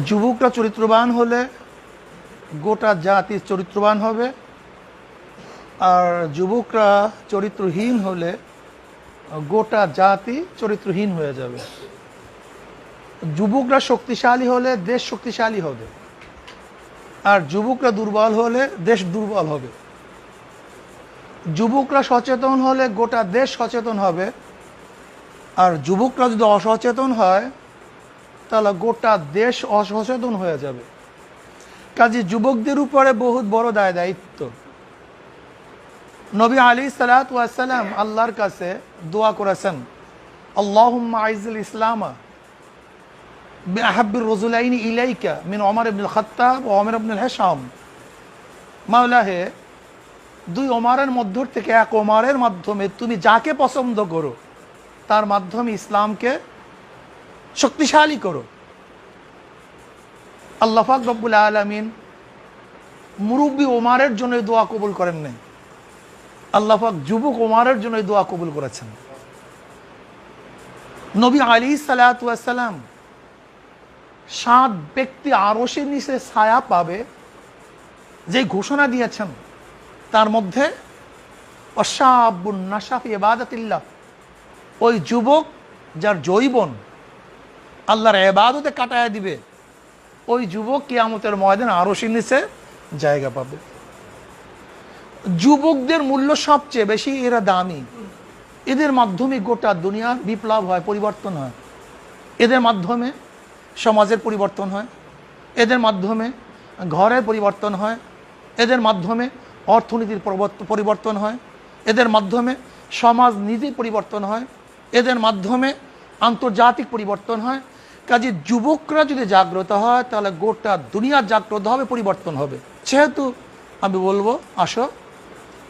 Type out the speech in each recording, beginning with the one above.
যুবকরা চরিত্রবান হলে গোটা জাতি চরিত্রবান হবে। আর যুবকরা চরিত্রহীন হলে গোটা জাতি চরিত্রহীন হয়ে যাবে। যুবকরা শক্তিশালী হলে দেশ শক্তিশালী হবে। আর যুবকরা দুর্বল হলে দেশ দুর্বল হবে। যুবকরা সচেতন হলে গোটা দেশ সচেতন হবে। আর যুবকরা যদি অসচেতন হয় তাহলে গোটা দেশ অসচেতন হয়ে যাবে। কাজে যুবকদের উপরে বহুত বড় দায় দায়িত্ব। নবী আলী সালাতাম আল্লাহর কাছে দোয়া করেছেন আল্লাহ আইজুল ইসলামা আহাবির রজুলাইনি ইলাইকা মিন ওমর ইবনুল খত্তাব ও ওমর ইবনুল হেসাম মাওলাহে, দুই ওমারের মধ্য থেকে এক ওমারের মাধ্যমে তুমি যাকে পছন্দ করো, তার মাধ্যমে ইসলামকে শক্তিশালী করো। আল্লাহাক রব্বুল আলমিন মুরব্বী ওমারের জন্য দোয়া কবুল করেন নাই। আল্লাহাক যুবক ওমারের জন্য দোয়া কবুল করেছেন। নবী আলী সালাতাম সাত ব্যক্তি আরসের নিচে ছায়া পাবে যে ঘোষণা দিয়েছেন। তার মধ্যে অশাবুন নাসাফি এবাদাতিল্লাহ ওই যুবক যার জৈবন আল্লাহর এবাদতে কাটায় দিবে। ওই যুবক কিয়ামতের ময়দান আরসির নিচে জায়গা পাবে। যুবকদের মূল্য সবচেয়ে বেশি, এরা দামি। এদের মাধ্যমে গোটা দুনিয়ার বিপ্লব হয়, পরিবর্তন হয়। এদের মাধ্যমে সমাজের পরিবর্তন হয়। এদের মাধ্যমে ঘরের পরিবর্তন হয়। এদের মাধ্যমে অর্থনীতির পরিবর্তন হয়। এদের মাধ্যমে সমাজ নীতির পরিবর্তন হয়। এদের মাধ্যমে আন্তর্জাতিক পরিবর্তন হয়। কাজে যুবকরা যদি জাগ্রত হয়, তাহলে গোটা দুনিয়া জাগ্রত হবে, পরিবর্তন হবে। যেহেতু আমি বলব, আসো,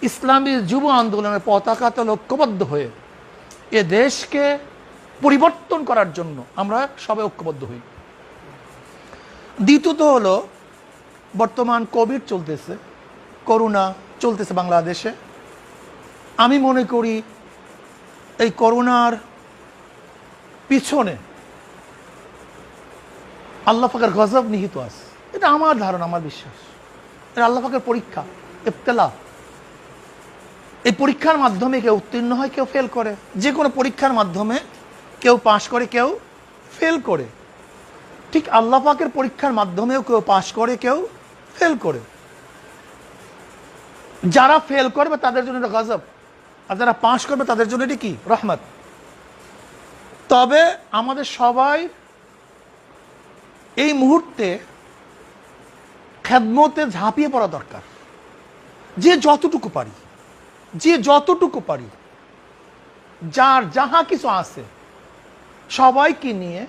ইসলামী যুব আন্দোলনের পতাকাতে ঐক্যবদ্ধ হয়ে এ দেশকে পরিবর্তন করার জন্য আমরা সবাই ঐক্যবদ্ধ হই। দ্বিতীয়ত হলো, বর্তমান কোভিড চলতেছে, করোনা চলতেছে বাংলাদেশে। আমি মনে করি, এই করোনার পিছনে আল্লাহ পাকের গজব নিহিত আছে। এটা আমার ধারণা, আমার বিশ্বাস। এটা আল্লাহ পাকের পরীক্ষা ইফতেলা এই পরীক্ষার মাধ্যমে কেউ উত্তীর্ণ হয়, কেউ ফেল করে। যে কোনো পরীক্ষার মাধ্যমে কেউ পাশ করে, কেউ ফেল করে। ঠিক আল্লাহ পাকের পরীক্ষার মাধ্যমেও কেউ পাশ করে, কেউ ফেল করে। যারা ফেল করবে, তাদের জন্য এটা গজব। আর যারা পাশ করবে, তাদের জন্য এটি কি? রহমত। তবে আমাদের সবাই এই মুহূর্তে খেদমতে ঝাঁপিয়ে পড়া দরকার। যে যতটুকু পারি, যে যতটুকু পারি, যার যাহা কিছু আছে, সবাইকে নিয়ে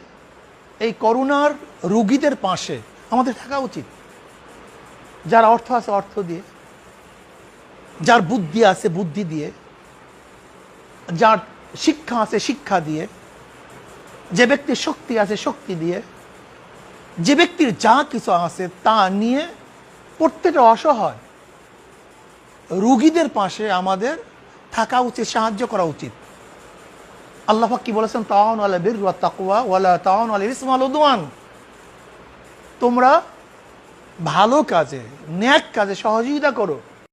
এই করোনার রুগীদের পাশে আমাদের থাকা উচিত। যার অর্থ আছে অর্থ দিয়ে, যার বুদ্ধি আছে বুদ্ধি দিয়ে, যার শিক্ষা আছে শিক্ষা দিয়ে, যে ব্যক্তির শক্তি আছে শক্তি দিয়ে যে ব্যক্তির যা কিছু আছে তা নিয়ে প্রত্যেকটা অসহায় রুগীদের পাশে আমাদের থাকা উচিত, সাহায্য করা উচিত। আল্লাহ কি বলেছেন? তাওয়ান আলা বীর তাকুয়া ওয়ালা তাহন আলা ইসমাল উদওয়ান। তোমরা ভালো কাজে, ন্যাক কাজে সহযোগিতা করো।